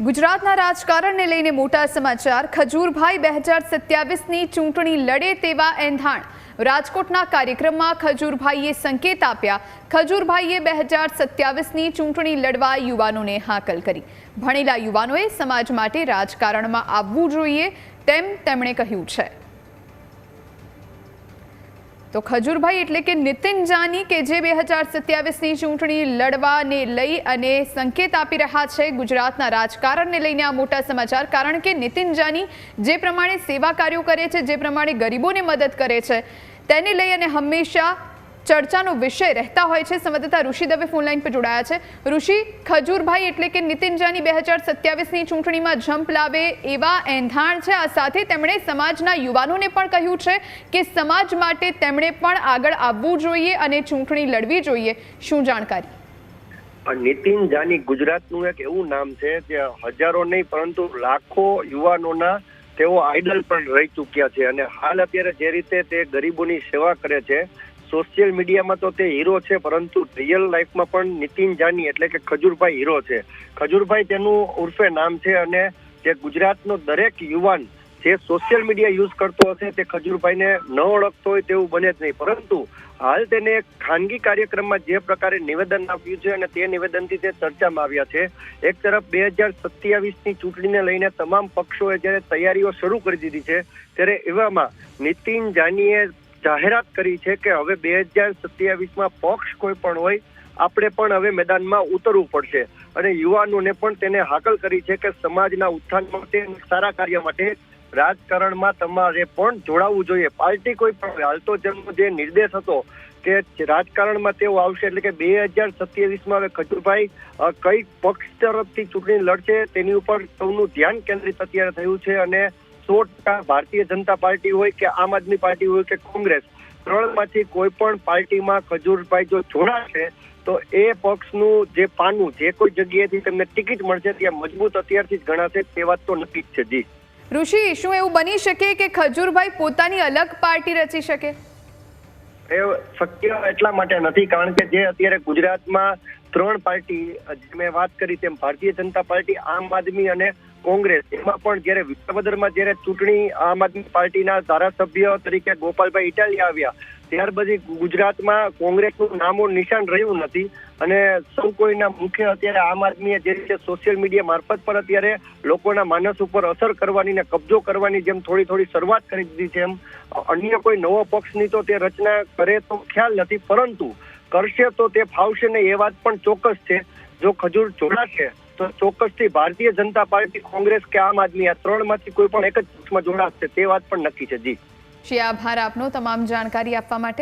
ગુજરાતના રાજકારણને લઈને મોટા સમાચાર. ખજૂરભાઈ બે હજાર સત્યાવીસની ચૂંટણી લડે તેવા એંધાણ. રાજકોટના કાર્યક્રમમાં ખજૂરભાઈએ સંકેત આપ્યા. ખજૂરભાઈએ બે હજાર સત્યાવીસની ચૂંટણી લડવા યુવાનોને હાકલ કરી. ભણેલા યુવાનોએ સમાજ માટે રાજકારણમાં આવવું જોઈએ તેમ તેમણે કહ્યું છે. તો ખજૂરભાઈ એટલે કે નીતિન જાની કે જે બે હજાર સત્યાવીસની ચૂંટણી લડવાને લઈ અને સંકેત આપી રહ્યા છે ગુજરાતના રાજકારણને લઈને આ મોટા સમાચાર. કારણ કે નીતિન જાની જે પ્રમાણે સેવા કાર્યો કરે છે, જે પ્રમાણે ગરીબોને મદદ કરે છે, તેને લઈ અને હંમેશા ચર્ચાનો વિષય રહેતા હોય છે. સંવાદદાતા ઋષિ દવે ફોનલાઈન પર જોડાયા છે. ઋષિ, ખજૂરભાઈ એટલે કે નીતિન જાની બે હજાર સત્યાવીસની ચૂંટણીમાં જંપ લાવે એવા એંધાણ છે. આ સાથે તેમણે સમાજના યુવાનોને પણ કહ્યું છે કે સમાજ માટે તેમણે પણ આગળ આવવું જોઈએ અને ચૂંટણી લડવી જોઈએ. શું જાણકારી? નીતિન જાની ગુજરાતનું એક એવું નામ છે જે હજારો નહીં, પરંતુ લાખો યુવાનોના તેઓ આઈડલ પણ રહી ચૂક્યા છે. અને હાલ અત્યારે જે રીતે તે ગરીબોની સેવા કરે છે સોશિયલ મીડિયામાં તો તે હીરો છે, પરંતુ રિયલ લાઈફમાં પણ નીતિન જાની એટલે કે ખજૂરભાઈ હીરો છે. ખજૂરભાઈ તેનું ઉર્ફે નામ છે અને જે ગુજરાતનો દરેક યુવાન જે સોશિયલ મીડિયા યુઝ કરતો હશે તે ખજૂરભાઈને ન ઓળખતો હોય તેવું બને જ નહીં. પરંતુ હાલ તેને એક ખાનગી કાર્યક્રમમાં જે પ્રકારે નિવેદન આપ્યું છે અને તે નિવેદનથી તે ચર્ચામાં આવ્યા છે. એક તરફ બે હજાર સત્યાવીસની ચૂંટણીને લઈને તમામ પક્ષોએ જ્યારે તૈયારીઓ શરૂ કરી દીધી છે, ત્યારે એવામાં નીતિન જાનીએ જાહેરાત કરી છે કે હવે બે હજાર સત્યાવીસમાં પક્ષ કોઈ પણ હોય, આપણે પણ હવે મેદાનમાં ઉતરવું પડશે. અને યુવાનોને પણ તેને હાકલ કરી છે કે સમાજના ઉત્થાન માટે સારા કાર્ય માટે રાજકારણમાં તમારે પણ જોડાવવું જોઈએ. પાર્ટી કોઈ પણ હાલતો જેમનો જે નિર્દેશ હતો કે રાજકારણમાં તેઓ આવશે, એટલે કે બે હજાર સત્યાવીસમાં હવે ખજુરભાઈ કઈ પક્ષ તરફથી ચૂંટણી લડશે તેની ઉપર સૌનું ધ્યાન કેન્દ્રિત અત્યારે થયું છે અને સો ટકા ભારતીય જનતા પાર્ટી હોય કે આમ આદમી પાર્ટી હોય કે કોંગ્રેસ ત્રણમાંથી કોઈ પણ પાર્ટીમાં ખજૂરભાઈ જો જોડાશે તો એ પક્ષનું જે પાનું જે કોઈ જગ્યાએથી તેમને ટિકિટ મળશે ત્યાં મજબૂત અત્યારથી જ ગણાશે તે વાત તો નક્કી જ છે જી. ઋષિ શું એવું બની શકે કે ખજૂરભાઈ પોતાની અલગ પાર્ટી રચી શકે? એ શક્ય એટલા માટે નથી કારણ કે જે અત્યારે ગુજરાતમાં ત્રણ પાર્ટી જે મેં વાત કરી તેમ ભારતીય જનતા પાર્ટી આમ આદમી અને કોંગ્રેસ. એમાં પણ જ્યારે વિસાવદરમાં જ્યારે ચૂંટણી આમ આદમી પાર્ટીના ધારાસભ્ય તરીકે ગોપાલભાઈ ઇટાલિયા આવ્યા ત્યાર પછી ગુજરાતમાં કોંગ્રેસનું નામો નિશાન રહ્યું નથી અને સૌ કોઈના મુખ્ય અત્યારે આમ આદમીએ જે રીતે સોશિયલ મીડિયા મારફત પર અત્યારે લોકોના માનસ ઉપર અસર કરવાની ને કબજો કરવાની જેમ થોડી થોડી શરૂઆત કરી દીધી છે એમ. અન્ય કોઈ નવો પક્ષની તો તે રચના કરે તો ખ્યાલ નથી, પરંતુ કરશે તો તે ફાવશે ને એ વાત પણ ચોક્કસ છે. જો ખજૂર જોડાશે તો ચોક્કસથી ભારતીય જનતા પાર્ટી, કોંગ્રેસ કે આમ આદમી, આ ત્રણમાંથી કોઈ પણ એક જ પક્ષમાં જોડાશે તે વાત પણ નક્કી છે. જી. શ્રી આભાર આપનો તમામ જાણકારી આપવા માટે.